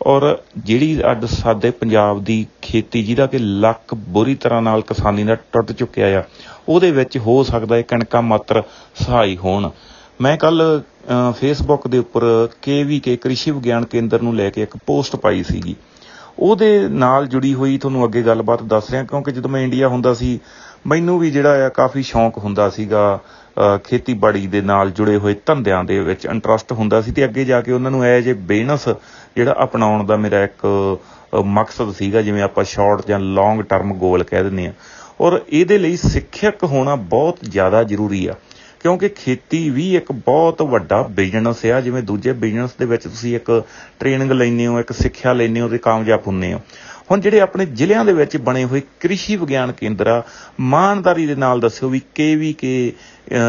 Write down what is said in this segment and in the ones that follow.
ਔਰ ਜਿਹੜੀ ਅੱਜ ਸਾਡੇ ਪੰਜਾਬ ਦੀ ਖੇਤੀ, ਜਿਹਦਾ ਕਿ ਲੱਕ ਬੁਰੀ ਤਰ੍ਹਾਂ ਨਾਲ ਕਿਸਾਨੀ ਦਾ ਟੁੱਟ ਚੁੱਕਿਆ ਆ, ਉਹਦੇ ਵਿੱਚ ਹੋ ਸਕਦਾ ਹੈ ਕਣਕਾਂ ਮਾਤਰ ਸਹਾਈ ਹੋਣ। ਮੈਂ ਕੱਲ ਫੇਸਬੁੱਕ ਦੇ ਉੱਪਰ ਕੇਵੀਕੇ ਕ੍ਰਿਸ਼ੀ ਵਿਗਿਆਨ ਕੇਂਦਰ ਨੂੰ ਲੈ ਕੇ ਇੱਕ ਪੋਸਟ ਪਾਈ ਸੀਗੀ। ਉਹਦੇ ਨਾਲ ਜੁੜੀ ਹੋਈ ਤੁਹਾਨੂੰ ਅੱਗੇ ਗੱਲਬਾਤ ਦੱਸ ਰਿਹਾ, ਕਿਉਂਕਿ ਜਦੋਂ ਮੈਂ ਇੰਡੀਆ ਹੁੰਦਾ ਸੀ, ਮੈਨੂੰ ਵੀ ਜਿਹੜਾ ਆ ਕਾਫੀ ਸ਼ੌਂਕ ਹੁੰਦਾ ਸੀਗਾ। ਖੇਤੀਬਾੜੀ ਦੇ ਨਾਲ ਜੁੜੇ ਹੋਏ ਧੰਦਿਆਂ ਦੇ ਵਿੱਚ ਇੰਟਰਸਟ ਹੁੰਦਾ ਸੀ ਤੇ ਅੱਗੇ ਜਾ ਕੇ ਉਹਨਾਂ ਨੂੰ ਐਜ ਏ ਬਿਜ਼ਨਸ ਜਿਹੜਾ ਅਪਣਾਉਣ ਦਾ ਮੇਰਾ ਇੱਕ ਮਕਸਦ ਸੀਗਾ, ਜਿਵੇਂ ਆਪਾਂ ਸ਼ਾਰਟ ਜਾਂ ਲੌਂਗ ਟਰਮ ਗੋਲ ਕਹਿ ਦਿੰਦੇ ਆ ਔਰ ਇਹਦੇ ਲਈ ਸਿੱਖਿਅਕ ਹੋਣਾ ਬਹੁਤ ਜ਼ਿਆਦਾ ਜ਼ਰੂਰੀ ਆ, ਕਿਉਂਕਿ ਖੇਤੀ ਵੀ ਇੱਕ ਬਹੁਤ ਵੱਡਾ ਬਿਜ਼ਨਸ ਆ। ਜਿਵੇਂ ਦੂਜੇ ਬਿਜ਼ਨਸ ਦੇ ਵਿੱਚ ਤੁਸੀਂ ਇੱਕ ਟ੍ਰੇਨਿੰਗ ਲੈਂਦੇ ਹੋ, ਇੱਕ ਸਿੱਖਿਆ ਲੈਂਦੇ ਹੋ ਤੇ ਕਾਮਯਾਬ ਹੁੰਦੇ ਹੋ। ਹੁਣ ਜਿਹੜੇ ਆਪਣੇ ਜ਼ਿਲ੍ਹਿਆਂ ਦੇ ਵਿੱਚ ਬਣੇ ਹੋਏ ਕ੍ਰਿਸ਼ੀ ਵਿਗਿਆਨ ਕੇਂਦਰ ਆ ਇਮਾਨਦਾਰੀ ਦੇ ਨਾਲ ਦੱਸਿਓ ਵੀ ਕੇ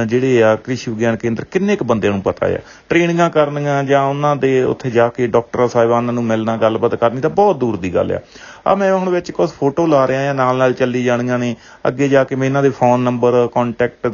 ਜਿਹੜੇ ਆ ਕ੍ਰਿਸ਼ੀ ਵਿਗਿਆਨ ਕੇਂਦਰ, ਕਿੰਨੇ ਕੁ ਬੰਦਿਆਂ ਨੂੰ ਪਤਾ ਆ? ਟ੍ਰੇਨਿੰਗਾਂ ਕਰਨੀਆਂ ਜਾਂ ਉਹਨਾਂ ਦੇ ਉੱਥੇ ਜਾ ਕੇ ਡਾਕਟਰਾਂ ਸਾਹਿਬਾਨਾਂ ਨੂੰ ਮਿਲਣਾ, ਗੱਲਬਾਤ ਕਰਨੀ ਤਾਂ ਬਹੁਤ ਦੂਰ ਦੀ ਗੱਲ ਆ। ਆ ਮੈਂ ਹੁਣ ਵਿੱਚ ਕੁਝ ਫੋਟੋ ਲਾ ਰਿਹਾ ਆ ਨਾਲ ਨਾਲ ਚੱਲੀ ਜਾਣੀਆਂ ਨੇ। ਅੱਗੇ ਜਾ ਕੇ ਮੈਂ ਇਹਨਾਂ ਦੇ ਫੋਨ ਨੰਬਰ ਕੰਟੈਕਟ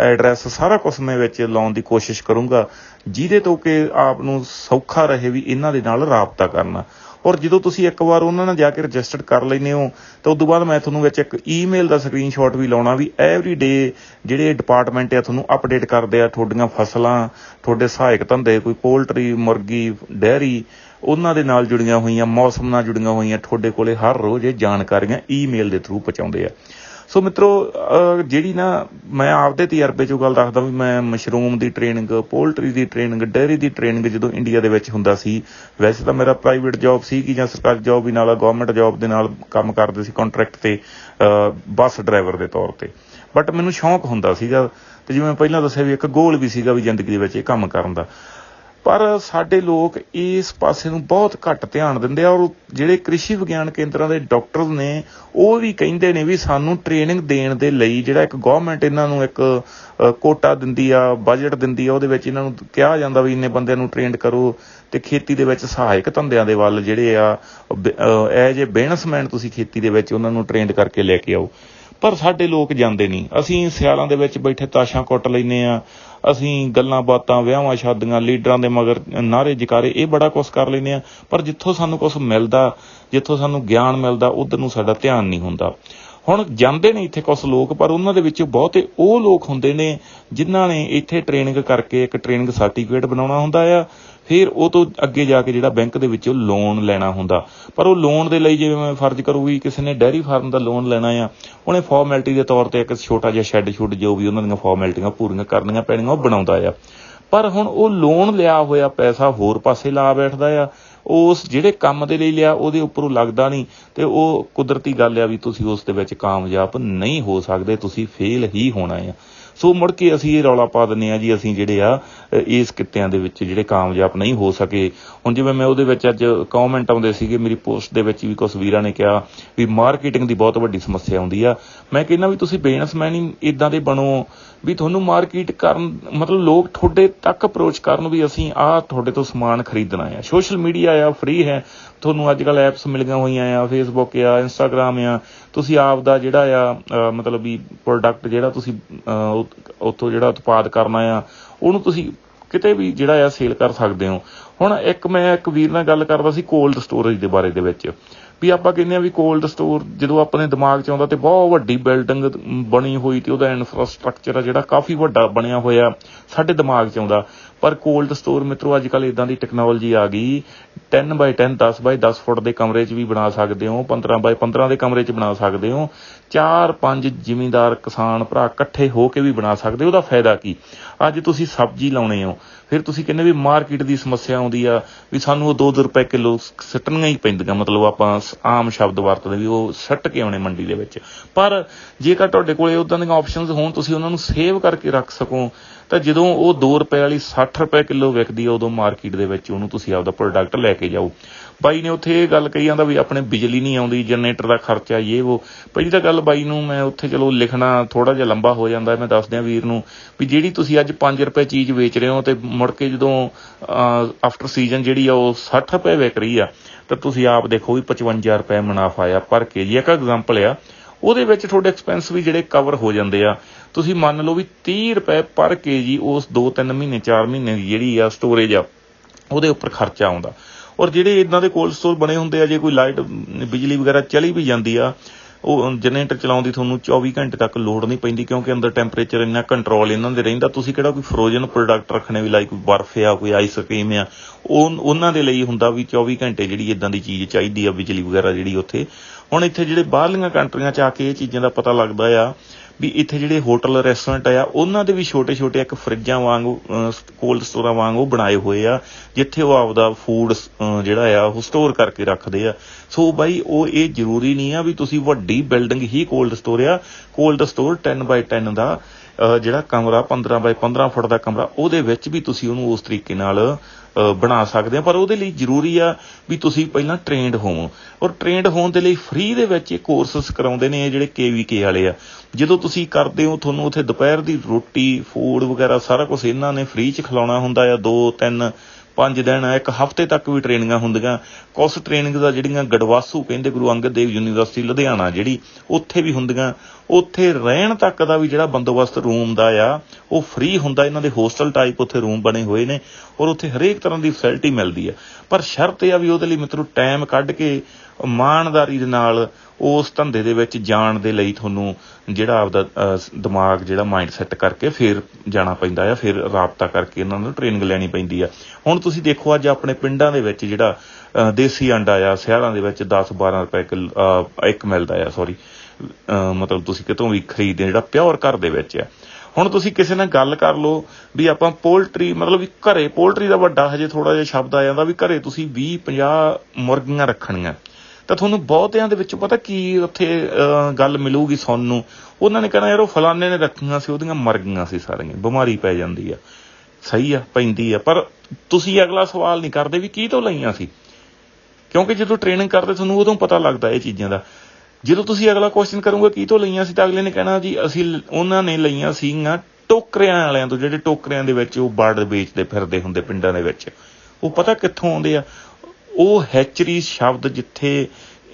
ਐਡਰੈਸ ਸਾਰਾ ਕੁਝ ਮੈਂ ਵਿੱਚ ਲਾਉਣ ਦੀ ਕੋਸ਼ਿਸ਼ ਕਰੂੰਗਾ, ਜਿਹਦੇ ਤੋਂ ਕਿ ਆਪ ਨੂੰ ਸੌਖਾ ਰਹੇ ਵੀ ਇਹਨਾਂ ਦੇ ਨਾਲ ਰਾਬਤਾ ਕਰਨਾ। ਔਰ ਜਦੋਂ ਤੁਸੀਂ ਇੱਕ ਵਾਰ ਉਹਨਾਂ ਨਾਲ ਜਾ ਕੇ ਰਜਿਸਟਰਡ ਕਰ ਲੈਨੇ ਹੋ, ਤਾਂ ਉਸ ਤੋਂ ਬਾਅਦ ਮੈਂ ਤੁਹਾਨੂੰ ਵਿੱਚ ਇੱਕ ਈਮੇਲ ਦਾ ਸਕਰੀਨਸ਼ਾਟ ਵੀ ਲਾਉਣਾ ਵੀ ਐਵਰੀ ਡੇ ਜਿਹੜੇ ਡਿਪਾਰਟਮੈਂਟ ਆ ਤੁਹਾਨੂੰ ਅਪਡੇਟ ਕਰਦੇ ਆ ਤੁਹਾਡੀਆਂ ਫਸਲਾਂ, ਤੁਹਾਡੇ ਸਹਾਇਕ ਧੰਦੇ, ਕੋਈ ਪੋਲਟਰੀ ਮੁਰਗੀ ਡੈਰੀ ਉਹਨਾਂ ਦੇ ਨਾਲ ਜੁੜੀਆਂ ਹੋਈਆਂ, ਮੌਸਮ ਨਾਲ ਜੁੜੀਆਂ ਹੋਈਆਂ, ਤੁਹਾਡੇ ਕੋਲੇ ਹਰ ਰੋਜ਼ ਇਹ ਜਾਣਕਾਰੀਆਂ ਈਮੇਲ ਦੇ ਥਰੂ ਪਹੁੰਚਾਉਂਦੇ ਆ। ਸੋ ਮਿੱਤਰੋ ਜਿਹੜੀ ਨਾ ਮੈਂ ਆਪਦੇ ਤਜਰਬੇ ਚੋਂ ਗੱਲ ਦੱਸਦਾ ਵੀ ਮੈਂ ਮਸ਼ਰੂਮ ਦੀ ਟ੍ਰੇਨਿੰਗ ਪੋਲਟਰੀ ਦੀ ਟ੍ਰੇਨਿੰਗ ਡੇਅਰੀ ਦੀ ਟ੍ਰੇਨਿੰਗ ਜਦੋਂ ਇੰਡੀਆ ਦੇ ਵਿੱਚ ਹੁੰਦਾ ਸੀ, ਵੈਸੇ ਤਾਂ ਮੇਰਾ ਪ੍ਰਾਈਵੇਟ ਜੌਬ ਸੀ ਕਿ ਜਾਂ ਸਰਕਾਰੀ ਜੌਬ ਵੀ ਨਾਲ ਗਵਰਨਮੈਂਟ ਜੌਬ ਦੇ ਨਾਲ ਕੰਮ ਕਰਦੇ ਸੀ ਕੰਟਰੈਕਟ ਤੇ ਬੱਸ ਡਰਾਈਵਰ ਦੇ ਤੌਰ ਤੇ। ਬਟ ਮੈਨੂੰ ਸ਼ੌਂਕ ਹੁੰਦਾ ਸੀਗਾ ਤੇ ਜਿਵੇਂ ਮੈਂ ਪਹਿਲਾਂ ਦੱਸਿਆ ਵੀ ਇੱਕ ਗੋਲ ਵੀ ਸੀਗਾ ਵੀ ਜ਼ਿੰਦਗੀ ਦੇ ਵਿੱਚ ਇਹ ਕੰਮ ਕਰਨ ਦਾ। ਪਰ ਸਾਡੇ ਲੋਕ ਇਸ ਪਾਸੇ ਨੂੰ ਬਹੁਤ ਘੱਟ ਧਿਆਨ ਦਿੰਦੇ ਆ ਔਰ ਜਿਹੜੇ ਕ੍ਰਿਸ਼ੀ ਵਿਗਿਆਨ ਕੇਂਦਰਾਂ ਦੇ ਡਾਕਟਰ ਨੇ, ਉਹ ਵੀ ਕਹਿੰਦੇ ਨੇ ਵੀ ਸਾਨੂੰ ਟ੍ਰੇਨਿੰਗ ਦੇਣ ਦੇ ਲਈ ਜਿਹੜਾ ਇੱਕ ਗਵਰਨਮੈਂਟ ਇਹਨਾਂ ਨੂੰ ਇੱਕ ਕੋਟਾ ਦਿੰਦੀ ਆ ਬਜਟ ਦਿੰਦੀ ਆ, ਉਹਦੇ ਵਿੱਚ ਇਹਨਾਂ ਨੂੰ ਕਿਹਾ ਜਾਂਦਾ ਵੀ ਇੰਨੇ ਬੰਦਿਆਂ ਨੂੰ ਟ੍ਰੇਨਡ ਕਰੋ ਤੇ ਖੇਤੀ ਦੇ ਵਿੱਚ ਸਹਾਇਕ ਧੰਦਿਆਂ ਦੇ ਵੱਲ ਜਿਹੜੇ ਆ ਐਜ ਏ ਬਿਜ਼ਨਸਮੈਨ ਤੁਸੀਂ ਖੇਤੀ ਦੇ ਵਿੱਚ ਉਹਨਾਂ ਨੂੰ ਟ੍ਰੇਨਡ ਕਰਕੇ ਲੈ ਕੇ ਆਓ। ਪਰ ਸਾਡੇ ਲੋਕ ਜਾਂਦੇ ਨਹੀਂ। ਅਸੀਂ ਸਿਆਲਾਂ ਦੇ ਵਿੱਚ ਬੈਠੇ ਤਾਸ਼ਾਂ ਕੁੱਟ ਲੈਨੇ ਆ ਅਸੀਂ ਗੱਲਾਂ ਬਾਤਾਂ, ਵਿਆਹਾਂ, ਸ਼ਾਦੀਆਂ, ਲੀਡਰਾਂ ਦੇ ਮਗਰ ਨਾਰੇ ਜਕਾਰੇ, ਇਹ ਬੜਾ ਕੁਝ ਕਰ ਲੈਨੇ ਆ ਪਰ ਜਿੱਥੋਂ ਸਾਨੂੰ ਕੁਝ ਮਿਲਦਾ, ਜਿੱਥੋਂ ਸਾਨੂੰ ਗਿਆਨ ਮਿਲਦਾ, ਉਧਰ ਨੂੰ ਸਾਡਾ ਧਿਆਨ ਨਹੀਂ ਹੁੰਦਾ। ਹੁਣ ਜਾਂਦੇ ਨੇ ਇੱਥੇ ਕੁਝ ਲੋਕ, ਪਰ ਉਹਨਾਂ ਦੇ ਵਿੱਚ ਬਹੁਤੇ ਉਹ ਲੋਕ ਹੁੰਦੇ ਨੇ ਜਿਨ੍ਹਾਂ ਨੇ ਇੱਥੇ ਟ੍ਰੇਨਿੰਗ ਕਰਕੇ ਇੱਕ ਟ੍ਰੇਨਿੰਗ ਸਰਟੀਫਿਕੇਟ ਬਣਾਉਣਾ ਹੁੰਦਾ ਆ। ਫਿਰ ਉਹ ਤੋਂ ਅੱਗੇ ਜਾ ਕੇ ਜਿਹੜਾ ਬੈਂਕ ਦੇ ਵਿੱਚੋਂ ਲੋਨ ਲੈਣਾ ਹੁੰਦਾ। ਪਰ ਉਹ ਲੋਨ ਦੇ ਲਈ ਜਿਵੇਂ ਮੈਂ ਫਰਜ਼ ਕਰੂਗੀ ਕਿਸੇ ਨੇ ਡੈਰੀ ਫਾਰਮ ਦਾ ਲੋਨ ਲੈਣਾ ਆ, ਉਹਨੇ ਫਾਰਮੈਲਿਟੀ ਦੇ ਤੌਰ ਤੇ ਇੱਕ ਛੋਟਾ ਜਿਹਾ ਸ਼ੈੱਡ ਸ਼ੁੱਡ ਜੋ ਵੀ ਉਹਨਾਂ ਦੀਆਂ ਫਾਰਮੈਲਿਟੀਆਂ ਪੂਰੀਆਂ ਕਰਨੀਆਂ ਪੈਣੀਆਂ, ਉਹ ਬਣਾਉਂਦਾ ਆ। ਪਰ ਹੁਣ ਉਹ ਲੋਨ ਲਿਆ ਹੋਇਆ ਪੈਸਾ ਹੋਰ ਪਾਸੇ ਲਾ ਬੈਠਦਾ ਆ, ਉਸ ਜਿਹੜੇ ਕੰਮ ਦੇ ਲਈ ਲਿਆ, ਉਹਦੇ ਉੱਪਰੋਂ ਲੱਗਦਾ ਨਹੀਂ। ਤੇ ਉਹ ਕੁਦਰਤੀ ਗੱਲ ਆ ਵੀ ਤੁਸੀਂ ਉਸ ਦੇ ਵਿੱਚ ਕਾਮਯਾਬ ਨਹੀਂ ਹੋ ਸਕਦੇ, ਤੁਸੀਂ ਫੇਲ ਹੀ ਹੋਣਾ ਆ। ਸੋ ਮੁੜ ਕੇ ਅਸੀਂ ਇਹ ਰੌਲਾ ਪਾ ਦਿੰਨੇ ਆ ਜੀ, ਅਸੀਂ ਜਿਹੜੇ ਆ ਇਸ ਕਿੱਤਿਆਂ ਦੇ ਵਿੱਚ ਜਿਹੜੇ ਕਾਮਯਾਬ ਨਹੀਂ ਹੋ ਸਕੇ। ਹੁਣ ਜਿਵੇਂ ਮੈਂ ਉਹਦੇ ਵਿੱਚ ਅੱਜ ਕਮੈਂਟ ਆਉਂਦੇ ਸੀਗੇ, ਮੇਰੀ ਪੋਸਟ ਦੇ ਵਿੱਚ ਵੀ ਕੁਝ ਵੀਰਾਂ ਨੇ ਕਿਹਾ ਵੀ ਮਾਰਕੀਟਿੰਗ ਦੀ ਬਹੁਤ ਵੱਡੀ ਸਮੱਸਿਆ ਆਉਂਦੀ ਆ। ਮੈਂ ਕਹਿੰਦਾ ਵੀ ਤੁਸੀਂ ਬਿਜ਼ਨਸਮੈਨ ਹੀ ਇਦਾਂ ਦੇ ਬਣੋ ਵੀ ਤੁਹਾਨੂੰ ਮਾਰਕੀਟ ਕਰਨ, ਮਤਲਬ ਲੋਕ ਤੁਹਾਡੇ ਤੱਕ ਅਪਰੋਚ ਕਰਨ ਵੀ ਅਸੀਂ ਆਹ ਤੁਹਾਡੇ ਤੋਂ ਸਮਾਨ ਖਰੀਦਣਾ ਆ ਸੋਸ਼ਲ ਮੀਡੀਆ ਆ ਫ੍ਰੀ ਹੈ। ਤੁਹਾਨੂੰ ਅੱਜ ਕੱਲ ਐਪਸ ਮਿਲੀਆਂ ਹੋਈਆਂ ਆ ਫੇਸਬੁੱਕ ਆ ਇੰਸਟਾਗ੍ਰam ਆ। ਤੁਸੀਂ ਆਪ ਦਾ ਜਿਹੜਾ ਆ ਮਤਲਬ ਵੀ ਪ੍ਰੋਡਕਟ ਜਿਹੜਾ ਤੁਸੀਂ ਉੱਥੋਂ ਜਿਹੜਾ ਉਤਪਾਦ ਕਰਨਾ ਆ, ਉਹਨੂੰ ਤੁਸੀਂ ਕਿਤੇ ਵੀ ਜਿਹੜਾ ਆ ਸੇਲ ਕਰ ਸਕਦੇ ਹੋ। ਹੁਣ ਇੱਕ ਮੈਂ ਇੱਕ ਵੀਰ ਨਾਲ ਗੱਲ ਕਰਦਾ ਸੀ ਕੋਲਡ ਸਟੋਰੇਜ ਦੇ ਬਾਰੇ ਦੇ ਵਿੱਚ। ਵੀ ਆਪਾਂ ਕਹਿੰਦੇ ਆ ਵੀ ਕੋਲਡ ਸਟੋਰ ਜਦੋਂ ਆਪਣੇ ਦਿਮਾਗ 'ਚ ਆਉਂਦਾ ਤੇ ਬਹੁਤ ਵੱਡੀ ਬਿਲਡਿੰਗ ਬਣੀ ਹੋਈ ਤੇ ਉਹਦਾ ਇਨਫਰਾਸਟ੍ਰਕਚਰ ਆ ਜਿਹੜਾ ਕਾਫੀ ਵੱਡਾ ਬਣਿਆ ਹੋਇਆ ਸਾਡੇ ਦਿਮਾਗ 'ਚ ਆਉਂਦਾ। ਪਰ ਕੋਲਡ ਸਟੋਰ ਮਿੱਤਰੋ, ਅੱਜ ਕੱਲ ਇਦਾਂ ਦੀ ਟੈਕਨੋਲੋਜੀ ਆ ਗਈ 10 ਬਾਈ 10 10 ਬਾਈ 10 ਫੁੱਟ ਦੇ ਕਮਰੇ 'ਚ ਵੀ ਬਣਾ ਸਕਦੇ ਹੋ 15 ਬਾਈ 15 ਦੇ ਕਮਰੇ 'ਚ ਬਣਾ ਸਕਦੇ ਹੋ। ਚਾਰ ਪੰਜ ਜ਼ਿਮੀਂਦਾਰ ਕਿਸਾਨ ਭਰਾ ਇਕੱਠੇ ਹੋ ਕੇ ਵੀ ਬਣਾ ਸਕਦੇ ਹੋ। ਉਹਦਾ ਫਾਇਦਾ ਕੀ? ਅੱਜ ਤੁਸੀਂ ਸਬਜ਼ੀ ਲਾਉਣੇ ਹੋ, ਫਿਰ ਤੁਸੀਂ ਕਹਿੰਦੇ ਵੀ ਮਾਰਕੀਟ ਦੀ ਸਮੱਸਿਆ ਆਉਂਦੀ ਆ ਵੀ ਸਾਨੂੰ ਉਹ 2-2 ਰੁਪਏ ਕਿਲੋ ਸੱਟਣੀਆਂ ਹੀ ਪੈਂਦੀਆਂ, ਮਤਲਬ ਆਪਾਂ ਆਮ ਸ਼ਬਦ ਵਰਤਦੇ ਵੀ ਉਹ ਸੱਟ ਕੇ ਆਉਣੇ ਮੰਡੀ ਦੇ ਵਿੱਚ। ਪਰ ਜੇਕਰ ਤੁਹਾਡੇ ਕੋਲੇ ਉਦਾਂ ਦੀਆਂ ਆਪਸ਼ਨਸ ਹੋਣ, ਤੁਸੀਂ ਉਹਨਾਂ ਨੂੰ ਸੇਵ ਕਰਕੇ ਰੱਖ ਸਕੋ। ਤਾਂ ਜਦੋਂ ਉਹ 2 ਰੁਪਏ ਵਾਲੀ 60 ਰੁਪਏ ਕਿਲੋ ਵਿਕਦੀ ਆ ਉਦੋਂ ਮਾਰਕੀਟ ਦੇ ਵਿੱਚ ਉਹਨੂੰ ਤੁਸੀਂ ਆਪਦਾ ਪ੍ਰੋਡਕਟ ਲੈ ਕੇ ਜਾਓ। ਬਾਈ ਨੇ ਉੱਥੇ ਇਹ ਗੱਲ ਕਹੀ ਜਾਂਦਾ ਵੀ ਆਪਣੇ ਬਿਜਲੀ ਨਹੀਂ ਆਉਂਦੀ ਜਨਰੇਟਰ ਦਾ ਖਰਚਾ ਇਹ ਉਹ। ਪਹਿਲੀ ਤਾਂ ਗੱਲ ਬਾਈ ਨੂੰ ਮੈਂ ਉੱਥੇ ਚਲੋ ਲਿਖਣਾ ਥੋੜਾ ਜਿਹਾ ਲੰਬਾ ਹੋ ਜਾਂਦਾ, ਮੈਂ ਦੱਸ ਦਿਆਂ ਵੀਰ ਨੂੰ ਵੀ ਜਿਹੜੀ ਤੁਸੀਂ ਅੱਜ 5 ਰੁਪਏ ਚੀਜ਼ ਵੇਚ ਰਹੇ ਹੋ ਤੇ ਮੁੜ ਕੇ ਜਦੋਂ ਆਫਟਰ ਸੀਜ਼ਨ ਜਿਹੜੀ ਆ ਉਹ 60 ਰੁਪਏ ਵਿਕ ਰਹੀ ਆ, ਤਾਂ ਤੁਸੀਂ ਆਪ ਦੇਖੋ ਵੀ 55 ਰੁਪਏ ਮੁਨਾਫਾ ਆ ਪਰ ਕੇਜੀ ਇੱਕ ਐਗਜ਼ਾਮਪਲ ਆ ਉਹਦੇ ਵਿੱਚ ਤੁਹਾਡੇ ਐਕਸਪੈਂਸ ਵੀ ਜਿਹੜੇ ਕਵਰ ਹੋ ਜਾਂਦੇ ਆ। ਤੁਸੀਂ ਮੰਨ ਲਓ ਵੀ 30 ਰੁਪਏ ਪਰ ਕੇਜੀ ਉਸ 2-3 ਮਹੀਨੇ 4 ਮਹੀਨੇ ਦੀ ਜਿਹੜੀ ਆ ਸਟੋਰੇਜ ਆ, ਉਹਦੇ ਉੱਪਰ ਖਰਚਾ ਆਉਂਦਾ। ਔਰ ਜਿਹੜੇ ਇਦਾਂ ਦੇ ਕੋਲਡ ਸਟੋਰ ਬਣੇ ਹੁੰਦੇ ਆ, ਜੇ ਕੋਈ ਲਾਈਟ ਬਿਜਲੀ ਵਗੈਰਾ ਚਲੀ ਵੀ ਜਾਂਦੀ ਆ ਉਹ ਜਨਰੇਟਰ ਚਲਾਉਣ ਦੀ ਤੁਹਾਨੂੰ 24 ਘੰਟੇ ਤੱਕ ਲੋੜ ਨਹੀਂ ਪੈਂਦੀ ਕਿਉਂਕਿ ਅੰਦਰ ਟੈਂਪਰੇਚਰ ਇੰਨਾ ਕੰਟਰੋਲ ਇਹਨਾਂ ਦੇ ਰਹਿੰਦਾ। ਤੁਸੀਂ ਕਿਹੜਾ ਕੋਈ ਫਰੋਜ਼ਨ ਪ੍ਰੋਡਕਟ ਰੱਖਣੇ ਵੀ ਲਾਈਕ ਬਰਫ਼ ਆ, ਕੋਈ ਆਈਸ ਕਰੀਮ ਆ, ਉਹ ਉਹਨਾਂ ਦੇ ਲਈ ਹੁੰਦਾ ਵੀ 24 ਘੰਟੇ ਜਿਹੜੀ ਇਦਾਂ ਦੀ ਚੀਜ਼ ਚਾਹੀਦੀ ਆ, ਬਿਜਲੀ ਵਗੈਰਾ ਜਿਹੜੀ ਉੱਥੇ। ਹੁਣ ਇੱਥੇ ਜਿਹੜੇ ਬਾਹਰਲੀਆਂ ਕੰਟਰੀਆਂ ਚ ਆ ਕੇ ਇਹ ਚੀਜ਼ਾਂ ਦਾ ਪਤਾ ਲੱਗਦਾ ਆ ਵੀ ਇੱਥੇ ਜਿਹੜੇ ਹੋਟਲ, ਰੈਸਟੋਰੈਂਟ ਆ, ਉਹਨਾਂ ਦੇ ਵੀ ਛੋਟੇ ਛੋਟੇ ਇੱਕ ਫਰਿੱਜਾਂ ਵਾਂਗ ਕੋਲਡ ਸਟੋਰਾਂ ਵਾਂਗ ਉਹ ਬਣਾਏ ਹੋਏ ਆ, ਜਿੱਥੇ ਉਹ ਆਪਦਾ ਫੂਡ ਜਿਹੜਾ ਆ, ਉਹ ਸਟੋਰ ਕਰਕੇ ਰੱਖਦੇ ਆ। ਸੋ ਬਾਈ, ਉਹ ਇਹ ਜ਼ਰੂਰੀ ਨਹੀਂ ਆ ਵੀ ਤੁਸੀਂ ਵੱਡੀ ਬਿਲਡਿੰਗ ਹੀ ਕੋਲਡ ਸਟੋਰ ਆ। ਕੋਲਡ ਸਟੋਰ 10 ਬਾਈ 10 ਦਾ ਜਿਹੜਾ ਕਮਰਾ 15 ਬਾਈ 15 ਫੁੱਟ ਦਾ ਕਮਰਾ, ਉਹਦੇ ਵਿੱਚ ਵੀ ਤੁਸੀਂ ਉਹਨੂੰ ਉਸ ਤਰੀਕੇ ਨਾਲ ਬਣਾ ਸਕਦੇ ਆ, ਪਰ ਉਹਦੇ ਲਈ ਜ਼ਰੂਰੀ ਆ ਵੀ ਤੁਸੀਂ ਪਹਿਲਾਂ ਟ੍ਰੇਨਡ ਹੋਵੋ। ਔਰ ਟ੍ਰੇਨਡ ਹੋਣ ਦੇ ਲਈ ਫ੍ਰੀ ਦੇ ਵਿੱਚ ਇਹ ਕੋਰਸਸ ਕਰਾਉਂਦੇ ਨੇ ਇਹ ਜਿਹੜੇ KVK ਵਾਲੇ ਆ। ਜਦੋਂ ਤੁਸੀਂ ਕਰਦੇ ਹੋ, ਤੁਹਾਨੂੰ ਉੱਥੇ ਦੁਪਹਿਰ ਦੀ ਰੋਟੀ ਫੂਡ ਵਗੈਰਾ ਸਾਰਾ ਕੁਝ ਇਹਨਾਂ ਨੇ ਫ੍ਰੀ ਚ ਖਿਲਾਉਣਾ ਹੁੰਦਾ ਆ 2 3 ਪੰਜ ਦਿਨ, ਇੱਕ ਹਫ਼ਤੇ ਤੱਕ ਵੀ ਟ੍ਰੇਨਿੰਗਾਂ ਹੁੰਦੀਆਂ। ਕੁਝ ਟ੍ਰੇਨਿੰਗ ਦਾ ਜਿਹੜੀਆਂ ਗੜਵਾਸੂ ਕਹਿੰਦੇ ਗੁਰੂ ਅੰਗਦ ਦੇਵ ਯੂਨੀਵਰਸਿਟੀ, ਲੁਧਿਆਣਾ, ਜਿਹੜੀ ਉੱਥੇ ਵੀ ਹੁੰਦੀਆਂ। ਉੱਥੇ ਰਹਿਣ ਤੱਕ ਦਾ ਵੀ ਜਿਹੜਾ ਬੰਦੋਬਸਤ ਰੂਮ ਦਾ ਆ, ਉਹ ਫ੍ਰੀ ਹੁੰਦਾ। ਇਹਨਾਂ ਦੇ ਹੋਸਟਲ ਟਾਈਪ ਉੱਥੇ ਰੂਮ ਬਣੇ ਹੋਏ ਨੇ ਔਰ ਉੱਥੇ ਹਰੇਕ ਤਰ੍ਹਾਂ ਦੀ ਫੈਸਿਲਿਟੀ ਮਿਲਦੀ ਆ। ਪਰ ਸ਼ਰਤ ਇਹ ਆ ਵੀ ਉਹਦੇ ਲਈ ਮਿੱਤਰੋ ਟਾਈਮ ਕੱਢ ਕੇ ਇਮਾਨਦਾਰੀ ਦੇ ਨਾਲ ਉਸ ਧੰਦੇ ਦੇ ਵਿੱਚ ਜਾਣ ਦੇ ਲਈ ਤੁਹਾਨੂੰ ਜਿਹੜਾ ਆਪਦਾ ਦਿਮਾਗ ਜਿਹੜਾ ਮਾਈਂਡ ਸੈੱਟ ਕਰਕੇ ਫਿਰ ਜਾਣਾ ਪੈਂਦਾ ਆ ਫਿਰ ਰਾਬਤਾ ਕਰਕੇ ਇਹਨਾਂ ਨੂੰ ਟ੍ਰੇਨਿੰਗ ਲੈਣੀ ਪੈਂਦੀ ਆ। ਹੁਣ ਤੁਸੀਂ ਦੇਖੋ ਅੱਜ ਆਪਣੇ ਪਿੰਡਾਂ ਦੇ ਵਿੱਚ ਜਿਹੜਾ ਦੇਸੀ ਅੰਡਾ ਆ ਸ਼ਹਿਰਾਂ ਦੇ ਵਿੱਚ 10 12 ਰੁਪਏ ਕਿਲ- ਇੱਕ ਮਿਲਦਾ ਆ ਸੌਰੀ ਮਤਲਬ ਤੁਸੀਂ ਕਿਤੋਂ ਵੀ ਖਰੀਦਦੇ ਆ, ਜਿਹੜਾ ਪਿਓਰ ਘਰ ਦੇ ਵਿੱਚ ਆ। ਹੁਣ ਤੁਸੀਂ ਕਿਸੇ ਨਾਲ ਗੱਲ ਕਰ ਲਓ ਵੀ ਆਪਾਂ ਪੋਲਟਰੀ ਮਤਲਬ ਵੀ ਘਰੇ ਪੋਲਟਰੀ ਦਾ ਵੱਡਾ ਹਜੇ ਥੋੜਾ ਜਿਹਾ ਸ਼ਬਦ ਆ ਜਾਂਦਾ ਵੀ ਘਰੇ ਤੁਸੀਂ 20 50 ਮੁਰਗੀਆਂ ਰੱਖਣੀਆਂ। ਤਾਂ ਤੁਹਾਨੂੰ ਬਹੁਤਿਆਂ ਦੇ ਵਿੱਚ ਪਤਾ ਕੀ ਉੱਥੇ ਗੱਲ ਮਿਲੂਗੀ ਸੁਣਨ ਉਹਨਾਂ ਨੇ ਕਹਿਣਾ, ਯਾਰ, ਉਹ ਫਲਾਣੇ ਨੇ ਰੱਖੀਆਂ ਸੀ, ਉਹਦੀਆਂ ਮਰ ਗਈਆਂ ਸੀ ਸਾਰੀਆਂ। ਬਿਮਾਰੀ ਪੈ ਜਾਂਦੀ ਆ। ਸਹੀ ਆ, ਪੈਂਦੀ ਆ। ਪਰ ਤੁਸੀਂ ਅਗਲਾ ਸਵਾਲ ਨਹੀਂ ਕਰਦੇ ਵੀ ਕੀ ਤੋਂ ਲਈਆਂ ਸੀ? ਕਿਉਂਕਿ ਜਦੋਂ ਟ੍ਰੇਨਿੰਗ ਕਰਦੇ ਤੁਹਾਨੂੰ ਉਦੋਂ ਪਤਾ ਲੱਗਦਾ ਇਹ ਚੀਜ਼ਾਂ ਦਾ। ਜਦੋਂ ਤੁਸੀਂ ਅਗਲਾ ਕੁਐਸਚਨ ਕਰੋਗੇ, ਕੀ ਤੋਂ ਲਈਆਂ ਸੀ ਤਾਂ ਅਗਲੇ ਨੇ ਕਹਿਣਾ ਜੀ, ਅਸੀਂ ਉਹਨਾਂ ਨੇ ਲਈਆਂ ਸੀਗੀਆਂ ਟੋਕਰਿਆਂ ਵਾਲਿਆਂ ਤੋਂ, ਜਿਹੜੇ ਟੋਕਰਿਆਂ ਦੇ ਵਿੱਚ ਉਹ ਬੜ ਵੇਚਦੇ ਫਿਰਦੇ ਹੁੰਦੇ ਪਿੰਡਾਂ ਦੇ ਵਿੱਚ। ਉਹ ਪਤਾ ਕਿੱਥੋਂ ਆਉਂਦੇ ਆ? ਉਹ ਹੈਚਰੀ ਸ਼ਬਦ ਜਿੱਥੇ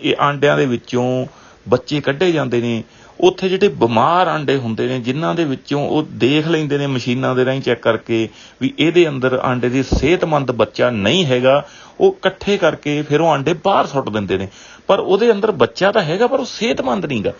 ਇਹ ਆਂਡਿਆਂ ਦੇ ਵਿੱਚੋਂ ਬੱਚੇ ਕੱਢੇ ਜਾਂਦੇ ਨੇ, ਉੱਥੇ ਜਿਹੜੇ ਬਿਮਾਰ ਆਂਡੇ ਹੁੰਦੇ ਨੇ, ਜਿਨ੍ਹਾਂ ਦੇ ਵਿੱਚੋਂ ਉਹ ਦੇਖ ਲੈਂਦੇ ਨੇ ਮਸ਼ੀਨਾਂ ਦੇ ਰਾਹੀਂ ਚੈੱਕ ਕਰਕੇ ਵੀ ਇਹਦੇ ਅੰਦਰ ਆਂਡੇ ਦੀ ਸਿਹਤਮੰਦ ਬੱਚਾ ਨਹੀਂ ਹੈਗਾ, ਉਹ ਇਕੱਠੇ ਕਰਕੇ ਫਿਰ ਉਹ ਆਂਡੇ ਬਾਹਰ ਸੁੱਟ ਦਿੰਦੇ ਨੇ। ਪਰ ਉਹਦੇ ਅੰਦਰ ਬੱਚਾ ਤਾਂ ਹੈਗਾ, ਪਰ ਉਹ ਸਿਹਤਮੰਦ ਨਹੀਂਗਾ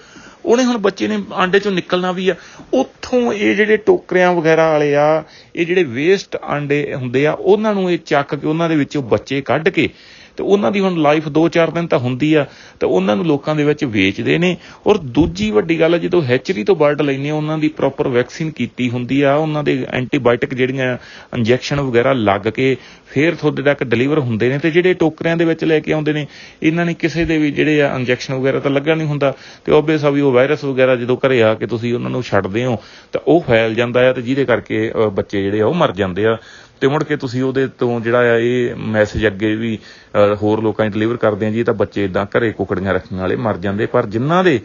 ਉਹਨੇ ਹੁਣ ਬੱਚੇ ਨੇ ਆਂਡੇ ਚੋਂ ਨਿਕਲਣਾ ਵੀ ਆ। ਉੱਥੋਂ ਇਹ ਜਿਹੜੇ ਟੋਕਰਿਆਂ ਵਗੈਰਾ ਵਾਲੇ ਆ, ਇਹ ਜਿਹੜੇ ਵੇਸਟ ਆਂਡੇ ਹੁੰਦੇ ਆ, ਉਹਨਾਂ ਨੂੰ ਇਹ ਚੱਕ ਕੇ ਉਹਨਾਂ ਦੇ ਵਿੱਚੋਂ ਬੱਚੇ ਕੱਢ ਕੇ ਤੇ ਉਹਨਾਂ ਦੀ ਹੁਣ ਲਾਈਫ 2-4 ਦਿਨ ਤਾਂ ਹੁੰਦੀ ਆ, ਤੇ ਉਹਨਾਂ ਨੂੰ ਲੋਕਾਂ ਦੇ ਵਿੱਚ ਵੇਚਦੇ ਨੇ। ਔਰ ਦੂਜੀ ਵੱਡੀ ਗੱਲ ਜਦੋਂ ਹੈਚਰੀ ਤੋਂ ਬਰਡ ਲੈਨੇ ਉਹਨਾਂ ਦੀ ਪ੍ਰੋਪਰ ਵੈਕਸੀਨ ਕੀਤੀ ਹੁੰਦੀ ਆ, ਉਹਨਾਂ ਦੇ ਐਂਟੀਬਾਇਓਟਿਕ ਜਿਹੜੀਆਂ ਇੰਜੈਕਸ਼ਨ ਵਗੈਰਾ ਲੱਗ ਕੇ ਫੇਰ ਤੁਹਾਡੇ ਤੱਕ ਡਿਲੀਵਰ ਹੁੰਦੇ ਨੇ। ਤੇ ਜਿਹੜੇ ਟੋਕਰਿਆਂ ਦੇ ਵਿੱਚ ਲੈ ਕੇ ਆਉਂਦੇ ਨੇ, ਇਹਨਾਂ ਨੇ ਕਿਸੇ ਦੇ ਵੀ ਜਿਹੜੇ ਆ ਇੰਜੈਕਸ਼ਨ ਵਗੈਰਾ ਤਾਂ ਲੱਗਾ ਨਹੀਂ ਹੁੰਦਾ। ਤੇ ਓਬਵੀਅਸ ਆ ਵੀ ਉਹ ਵਾਇਰਸ ਵਗੈਰਾ ਜਦੋਂ ਘਰੇ ਆ ਕੇ ਤੁਸੀਂ ਉਹਨਾਂ ਨੂੰ ਛੱਡਦੇ ਹੋ, ਤਾਂ ਉਹ ਫੈਲ ਜਾਂਦਾ ਆ ਤੇ ਜਿਹਦੇ ਕਰਕੇ ਬੱਚੇ ਜਿਹੜੇ ਆ, ਉਹ ਮਰ ਜਾਂਦੇ ਆ। ਤੇ ਮੁੜ ਕੇ ਤੁਸੀਂ ਉਹਦੇ ਤੋਂ ਜਿਹੜਾ ਆ ਇਹ ਮੈਸੇਜ ਅੱਗੇ ਵੀ ਅ, ਹੋਰ ਲੋਕਾਂ ਨੂੰ ਡਿਲੀਵਰ ਕਰਦੇ ਆ ਜੀ ਇਹ ਤਾਂ ਬੱਚੇ ਇਦਾਂ ਘਰੇ ਕੁਕੜੀਆਂ ਰੱਖਣ ਵਾਲੇ ਮਰ ਜਾਂਦੇ ਪਰ ਜਿਨ੍ਹਾਂ ਦੇ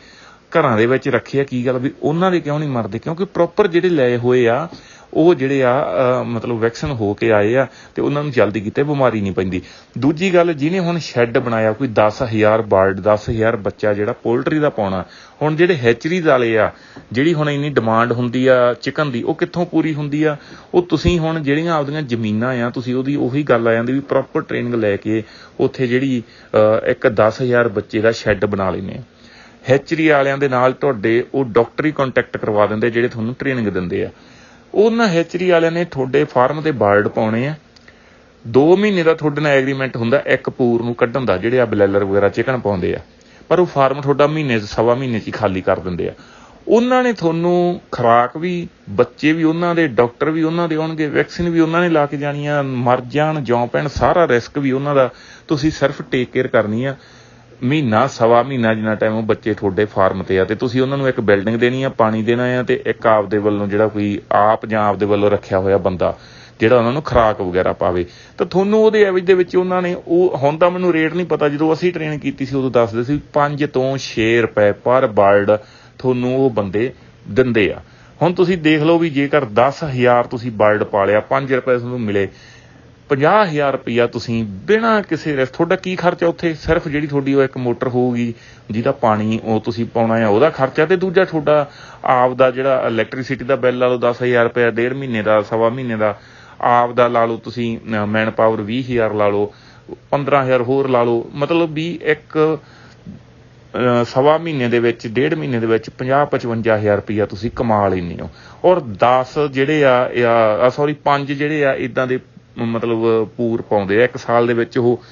ਘਰਾਂ ਦੇ ਵਿੱਚ ਰੱਖੇ ਆ ਕੀ ਗੱਲ ਵੀ ਉਹਨਾਂ ਦੇ ਕਿਉਂ ਨਹੀਂ ਮਰਦੇ? ਕਿਉਂਕਿ ਪ੍ਰੋਪਰ ਜਿਹੜੇ ਲਏ ਹੋਏ ਆ ਉਹ ਜਿਹੜੇ ਆ ਮਤਲਬ ਵੈਕਸੀਨ ਹੋ ਕੇ ਆਏ ਆ ਤੇ ਉਹਨਾਂ ਨੂੰ ਜਲਦੀ ਕਿਤੇ ਬਿਮਾਰੀ ਨਹੀਂ ਪੈਂਦੀ। ਦੂਜੀ ਗੱਲ ਜਿਹਨੇ ਹੁਣ ਸ਼ੈੱਡ ਬਣਾਇਆ ਕੋਈ 10000 ਬਰਡ 10000 ਬੱਚਾ ਜਿਹੜਾ ਪੋਲਟਰੀ ਦਾ ਪਾਉਣਾ ਹੁਣ ਜਿਹੜੇ ਹੈਚਰੀਜ਼ ਵਾਲੇ ਆ ਜਿਹੜੀ ਹੁਣ ਇੰਨੀ ਡਿਮਾਂਡ ਹੁੰਦੀ ਆ ਚਿਕਨ ਦੀ ਉਹ ਕਿੱਥੋਂ ਪੂਰੀ ਹੁੰਦੀ ਆ? ਉਹ ਤੁਸੀਂ ਹੁਣ ਜਿਹੜੀਆਂ ਆਪਦੀਆਂ ਜ਼ਮੀਨਾਂ ਆ ਤੁਸੀਂ ਉਹਦੀ ਉਹੀ ਗੱਲ ਆ ਜਾਂਦੀ ਵੀ ਪ੍ਰੋਪਰ ਟ੍ਰੇਨਿੰਗ ਲੈ ਕੇ ਉੱਥੇ ਜਿਹੜੀ ਅ, ਇੱਕ 10000 ਬੱਚੇ ਦਾ ਸ਼ੈੱਡ ਬਣਾ ਲੈਨੇ ਆ। ਹੈਚਰੀ ਵਾਲਿਆਂ ਦੇ ਨਾਲ ਤੁਹਾਡੇ ਉਹ ਡਾਕਟਰੀ ਕੰਟੈਕਟ ਕਰਵਾ ਦਿੰਦੇ ਜਿਹੜੇ ਤੁਹਾਨੂੰ ਟ੍ਰੇਨਿੰਗ ਦਿੰਦੇ ਆ। ਉਹਨਾਂ ਹੈਚਰੀ ਵਾਲਿਆਂ ਨੇ ਤੁਹਾਡੇ ਫਾਰਮ ਦੇ ਬਾਰਡ ਪਾਉਣੇ ਆ। 2 ਮਹੀਨੇ ਦਾ ਤੁਹਾਡੇ ਨਾਲ ਐਗਰੀਮੈਂਟ ਹੁੰਦਾ, ਇੱਕ ਪੂਰ ਨੂੰ ਕੱਢਣ ਦਾ, ਜਿਹੜੇ ਆ ਬਲੈਲਰ ਵਗੈਰਾ ਚਿਕਨ ਪਾਉਂਦੇ ਆ। ਪਰ ਉਹ ਫਾਰਮ ਤੁਹਾਡਾ ਮਹੀਨੇ ਸਵਾ ਮਹੀਨੇ 'ਚ ਹੀ ਖਾਲੀ ਕਰ ਦਿੰਦੇ ਆ। ਉਹਨਾਂ ਨੇ ਤੁਹਾਨੂੰ ਖੁਰਾਕ ਵੀ, ਬੱਚੇ ਵੀ ਉਹਨਾਂ ਦੇ, ਡਾਕਟਰ ਵੀ ਉਹਨਾਂ ਦੇ ਆਉਣਗੇ, ਵੈਕਸੀਨ ਵੀ ਉਹਨਾਂ ਨੇ ਲਾ ਕੇ ਜਾਣੀ ਆ, ਮਰ ਜਾਣ ਜੌਂ ਪੈਣ, ਸਾਰਾ ਰਿਸਕ ਵੀ ਉਹਨਾਂ ਦਾ ਤੁਸੀਂ ਸਿਰਫ ਟੇਕ ਕੇਅਰ ਕਰਨੀ ਆ। ਮਹੀਨਾ, ਸਵਾ ਮਹੀਨਾ ਜਿੰਨਾ ਟਾਈਮ ਉਹ ਬੱਚੇ ਤੁਹਾਡੇ ਫਾਰਮ ਤੇ ਆ ਤੇ ਤੁਸੀਂ ਉਹਨਾਂ ਨੂੰ ਇੱਕ ਬਿਲਡਿੰਗ ਦੇਣੀ ਆ, ਪਾਣੀ ਦੇਣਾ ਆ ਤੇ ਇੱਕ ਆਪਦੇ ਵੱਲੋਂ ਜਿਹੜਾ ਕੋਈ ਆਪ ਜਾਂ ਆਪਦੇ ਵੱਲੋਂ ਰੱਖਿਆ ਹੋਇਆ ਬੰਦਾ ਜਿਹੜਾ ਉਹਨਾਂ ਨੂੰ ਖੁਰਾਕ ਵਗੈਰਾ ਪਾਵੇ। ਤਾਂ ਤੁਹਾਨੂੰ ਉਹਦੇ ਐਵਜ ਦੇ ਵਿੱਚ ਉਹਨਾਂ ਨੇ ਉਹ, ਹੁਣ ਤਾਂ ਮੈਨੂੰ ਰੇਟ ਨਹੀਂ ਪਤਾ, ਜਦੋਂ ਅਸੀਂ ਟ੍ਰੇਨ ਕੀਤੀ ਸੀ ਉਦੋਂ ਦੱਸਦੇ ਸੀ 5 ਤੋਂ 6 ਰੁਪਏ ਪਰ ਬਰਡ ਤੁਹਾਨੂੰ ਉਹ ਬੰਦੇ ਦਿੰਦੇ ਆ। ਹੁਣ ਤੁਸੀਂ ਦੇਖ ਲਓ ਵੀ ਜੇਕਰ 10000 ਤੁਸੀਂ ਬਰਡ ਪਾਲਿਆ 5 ਰੁਪਏ ਤੁਹਾਨੂੰ ਮਿਲੇ 50000 ਰੁਪਇਆ ਤੁਸੀਂ ਬਿਨਾਂ ਕਿਸੇ ਰਿਸਕ ਤੁਹਾਡਾ ਕੀ ਖਰਚਾ ਉੱਥੇ? ਸਿਰਫ ਜਿਹੜੀ ਤੁਹਾਡੀ ਉਹ ਇੱਕ ਮੋਟਰ ਹੋਊਗੀ, ਜਿਹਦਾ ਪਾਣੀ ਉਹ ਤੁਸੀਂ ਪਾਉਣਾ ਆ, ਉਹਦਾ ਖਰਚਾ ਤੇ ਦੂਜਾ ਤੁਹਾਡਾ ਆਪ ਦਾ ਜਿਹੜਾ ਇਲੈਕਟ੍ਰਿਸਿਟੀ ਦਾ ਬਿੱਲ ਲਾ ਲਓ 10000 ਰੁਪਇਆ, ਡੇਢ ਮਹੀਨੇ ਦਾ, ਸਵਾ ਮਹੀਨੇ ਦਾ ਆਪ ਦਾ ਲਾ ਲਓ ਤੁਸੀਂ ਮੈਨ ਪਾਵਰ 20000 ਲਾ ਲਓ 15000 ਹੋਰ ਲਾ ਲਓ, ਮਤਲਬ ਵੀ ਇੱਕ ਸਵਾ ਮਹੀਨੇ ਦੇ ਵਿੱਚ, ਡੇਢ ਮਹੀਨੇ ਦੇ ਵਿੱਚ 50 55000 ਰੁਪਇਆ ਤੁਸੀਂ ਕਮਾ ਲੈਂਦੇ ਹੋ। ਔਰ 10 ਜਿਹੜੇ ਆ ਆ ਸੌਰੀ 5 ਜਿਹੜੇ ਆ ਇਦਾਂ ਦੇ ਮਤਲਬ, ਪੂਰ ਪਾਉਂਦੇ ਆ। ਇੱਕ ਸਾਲ ਦੇ ਵਿੱਚ ਉਹ